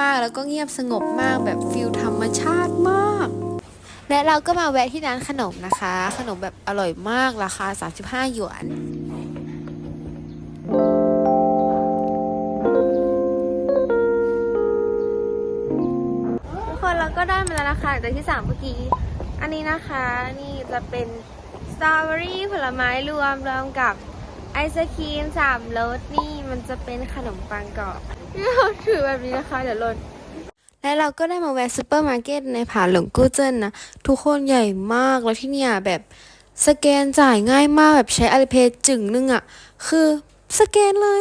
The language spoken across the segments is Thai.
มากๆ แล้วก็เงียบสงบมากแบบฟิลธรรมชาติมาก และเราก็มาแวะที่ร้านขนมนะคะ ขนมแบบอร่อยมากราคา 35 หยวนทุกคนเราก็ได้มาแล้วนะคะจากที่สามเมื่อกี้ อันนี้นะคะนี่จะเป็นสตรอเบอรี่ผลไม้รวมรวมกับไอศครีมสามรสนี่มันจะเป็นขนมปังกรอบ เราถือแบบนี้นะคะ เดี๋ยวลดและเราก็ได้มาแวะซูเปอร์มาร์เก็ตในผาหลงกู้เจิ้นนะ ทุกคนใหญ่มากแล้วที่เนี่ยแบบสแกนจ่ายง่ายมากแบบใช้อ l ลเพย์จึงนึงอะ่ะ คือสแกนเลย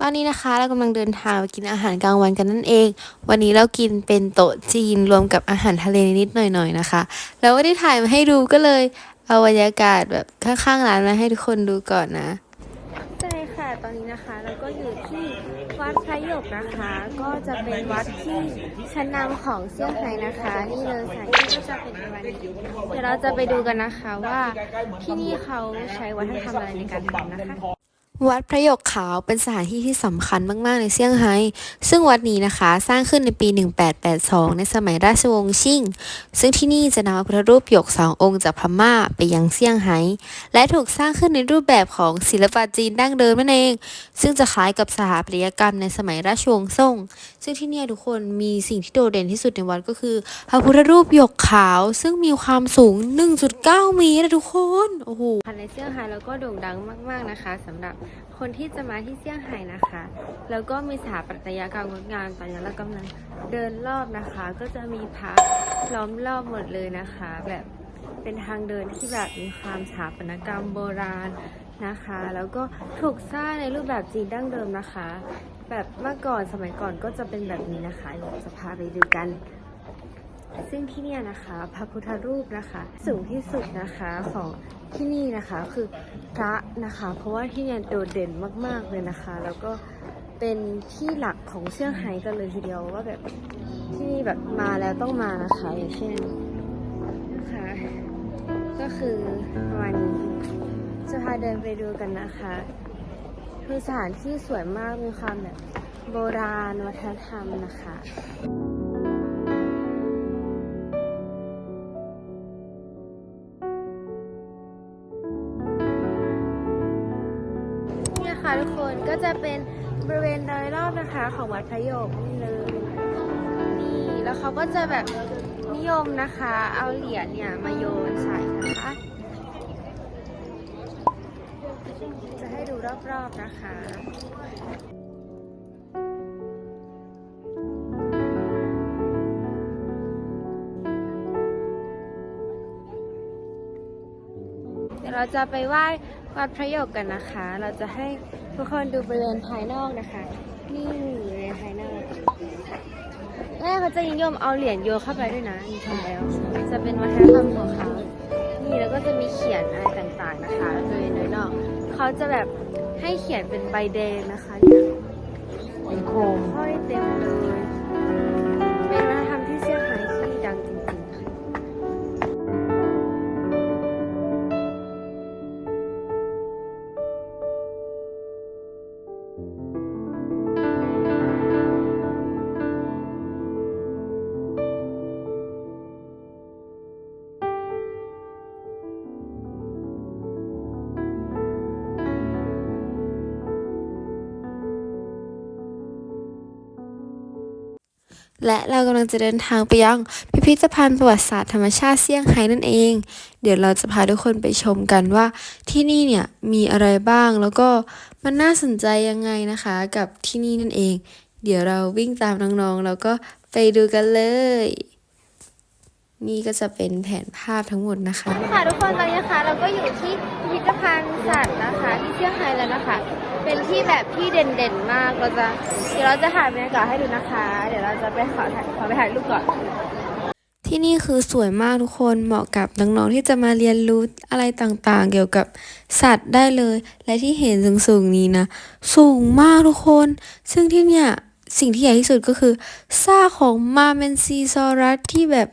ตอนนี้นะคะ เรากำลังเดินทางไปกินอาหารกลางวันกันนั่นเอง วันนี้เรากินเป็นโต๊ะจีนรวมกับอาหารทะเลนิดหน่อยๆนะคะแล้วไม่ได้ถ่ายมาให้ดูก็เลย เอาบรรยากาศแบบข้างๆร้านมาให้ทุกคนดูก่อนนะ ตอนนี้นะคะเราก็อยู่ที่วัดพระยกนะคะ ก็จะเป็นวัดที่ชั้นนำของเซี่ยงไฮ้นะคะ นี่เลยสถานที่ก็จะเป็นประมาณนี้เดี๋ยวเราจะไปดูกันนะคะว่าที่นี่เขาใช้วัฒนธรรมอะไรในการทำนะคะ วัดพระหยกขาวเป็นสถานที่ที่สำคัญมาก ๆ ในเซี่ยงไฮ้ ซึ่งวัดนี้นะคะสร้างขึ้นในปี 1882 ในสมัยราชวงศ์ชิง ซึ่งที่นี่จะนำพระพุทธรูปหยกสององค์จากพม่าไปยังเซี่ยงไฮ้ และถูกสร้างขึ้นในรูปแบบของศิลปะจีนดั้งเดิมนั่นเอง ซึ่งจะคล้ายกับสถาปัตยกรรมในสมัยราชวงศ์ซ่ง ซึ่งที่นี่ทุกคนมีสิ่งที่โดดเด่นที่สุดในวัดก็คือ พระพุทธรูปหยกขาว ซึ่งมีความสูง 1.9 เมตรนะทุกคน โอ้โหในเซี่ยงไฮ้แล้วก็โด่งดังมาก ๆ นะคะสำหรับคนที่จะมาที่เซี่ยงไฮ้นะคะ แล้วก็มีสถาปัตยกรรมงดงามตอนนี้เรากำลังเดินรอบนะคะ ก็จะมีพระล้อมรอบหมดเลยนะคะ แบบเป็นทางเดินที่แบบมีความสถาปัตยกรรมโบราณนะคะ แล้วก็ถูกสร้างในรูปแบบจีนดั้งเดิมนะคะ แบบเมื่อก่อนสมัยก่อนก็จะเป็นแบบนี้นะคะเดี๋ยวจะพาไปดูกัน ซึ่งที่นี่นะคะพระพุทธรูปนะคะ สูงที่สุดนะคะของที่นี่นะคะคือพระนะคะ เพราะว่าที่นี่โดดเด่นมาก ๆเลยนะคะ แล้วก็เป็นที่หลักของเซี่ยงไฮ้กันเลยทีเดียวว่าแบบที่นี่แบบมาแล้วต้องมานะคะ อย่างเช่นนะคะก็คือประมาณนี้จะพาเดินไปดูกันนะคะคือสถานที่สวยมากมีความแบบโบราณวัฒนธรรมนะคะ นี่ะคะทุกคนก็จะเป็นบริเวณโดยรอบนะคะของวัดพระโยกนี่เลยนี่แล้วเขาก็จะแบบนิยมนะคะ เอาเหรียญเนี่ยมาโยนใส่นะคะ จะให้ดูรอบๆนะคะเดี๋ยวเราจะไปไหว้ วัดพระโยกกันนะคะ เราจะให้ทุกคนดูบริเวณภายนอกนะคะ นี่บริเวณภายนอกแม่เขาจะนิยมเอาเหรียญโยเข้าไปด้วยนะมีแล้ว จะเป็นวัฒนธรรมของเขานี่แล้วก็จะมีเขียนอะไรต่างๆนะคะบริเวณโดยนอก เขาจะแบบให้เขียนเป็นใบแดงนะคะเนี่ย และเรากำลังจะเดินทางไปยังพิพิธภัณฑ์ประวัติศาสตร์ธรรมชาติเซี่ยงไฮ้นั่นเอง เดี๋ยวเราจะพาทุกคนไปชมกันว่าที่นี่เนี่ยมีอะไรบ้างแล้วก็มันน่าสนใจยังไงนะคะกับที่นี่นั่นเอง เดี๋ยวเราวิ่งตามน้องๆแล้วก็ไปดูกันเลย นี่ก็จะเป็นแผนภาพทั้งหมดนะคะ ค่ะทุกคนตอนนี้นะคะเราก็อยู่ที่พิพิธภัณฑ์สัตว์นะคะที่เซี่ยงไฮ้แล้วนะคะ เป็นที่แบบที่เด่นๆมากเราจะเดี๋ยวเราจะถ่ายบรรยากาศให้ดูนะคะ เดี๋ยวเราจะไปขอถ่ายขอไปถ่ายรูปก่อนที่นี่คือสวยมากทุกคนเหมาะกับน้องๆที่จะมาเรียนรู้อะไรต่างๆ เกี่ยวกับสัตว์ได้เลย และที่เห็นสูงๆนี้นะสูงมากทุกคน ซึ่งที่เนี่ยสิ่งที่ใหญ่ที่สุดก็คือซากของมาเมนซีซอรัสที่แบบ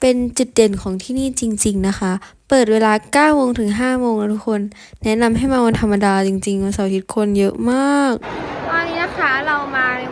เป็นจุดเด่นของที่นี่จริง ๆ นะคะ เปิดเวลา9โมงถึง5โมงนะทุกคน แนะนำให้มาวันธรรมดาจริงๆวันเสาร์อาทิตย์คนเยอะมาก ตอนนี้นะคะเรามาใน